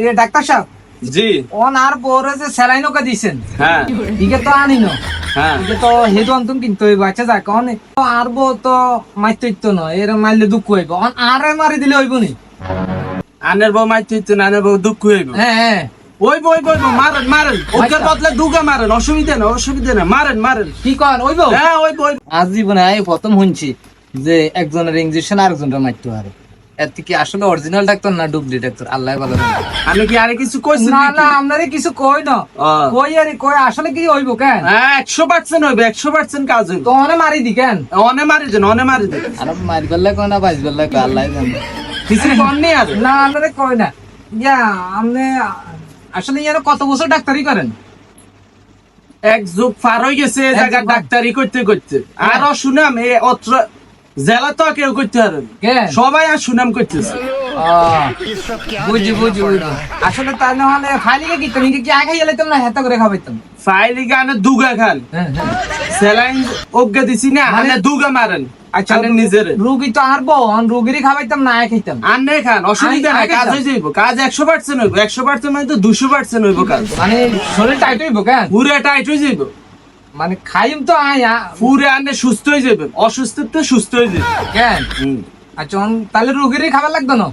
এ doctor সাহেব জি। On আর যে saline ওকে দিছেন হ্যাঁ। ইকে তো আনি না হ্যাঁ। ইকে তো হেতু অন্তম কিন্তু হইব আচ্ছা যাক অন আর বউ তো মাইতে না এর মারলে দুঃখ হইব। অন আর মারি দিলে হইব নি? আনের বউ মাইতে না আনের বউ দুঃখ হইব। হ্যাঁ হ্যাঁ। ওই বই বই মারেন মারেন। ওকে আচ্ছা। বদলে দুগা মারেন অসুবিধা না অসুবিধা না মারেন মারেন। কি কন হ্যাঁ ওই বই আজ জীবনে আমি প্রথম শুনছি যে একজনের ইঞ্জেকশন আরেকজনের মারতে পারে। আসলে অরিজিনাল ডাক্তার না ডুপ্লি ডাক্তার? আল্লাহ ভালো আমি কি আরে কিছু কইছি না না আপনারে কিছু কই না। কই আরে কই আসলে কি হইব কেন? হ্যাঁ একশো পার্সেন্ট হইবে একশো পার্সেন্ট কাজ হইব। তো অনে মারি দি কেন? অনে মারি দেন অনে মারি দেন। আর মারি কই না কই আল্লাহ জানে। কিছু কম নেই আর। না আপনারে কই না। ইয়া আপনি আসলে ইয়ার কত বছর ডাক্তারি করেন? এক যুগ পার হয়ে গেছে জায়গা ডাক্তারি করতে করতে। আর শুনাম এই অত্র জেলা তো কেউ করতে পারেন সবাই আর সুনাম করতেছে। আহ, বুঝি বুঝি বুঝি। আসলে তা না হলে ফাইলিকে কি তুমি কি আগে গেলে তোমরা হেতা করে খাবাইতাম দুগা খান। হ্যাঁ হ্যাঁ। স্যালাইন অজ্ঞা দিছি না মানে- আনে দুগা মারেন। আচ্ছা নিজের। রুগী তো রুগীরই খাবাইতাম না খাইতাম। আনে খান অসুবিধা আই- নাই কাজ হয়ে যাইব। কাজ একশো পার্সেন্ট হইব একশো পার্সেন্ট মানে তো দুশো পার্সেন্ট হইব কাজ। মানে শরীর টাইট হইব কেন? পুরে টাইট হয়ে যাইব। মানে খাইম তো আয়া। পুরে আনে সুস্থ হয়ে যাবে। অসুস্থ তো সুস্থ হয়ে যাবে কেন। আচ্ছা তাহলে রোগীরই খাবার লাগতো না?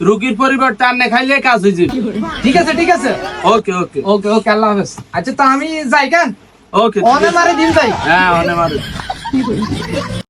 রোগীর পরিবর্তে আনে খাইলে কাজ হয়ে যাবে। ঠিক আছে ঠিক আছে। ওকে ওকে। ওকে ওকে আল্লাহ হাফেজ। আচ্ছা তো আমি যাই কেন? ওকে। অনে মারে দিন যাই হ্যাঁ অনে মারে।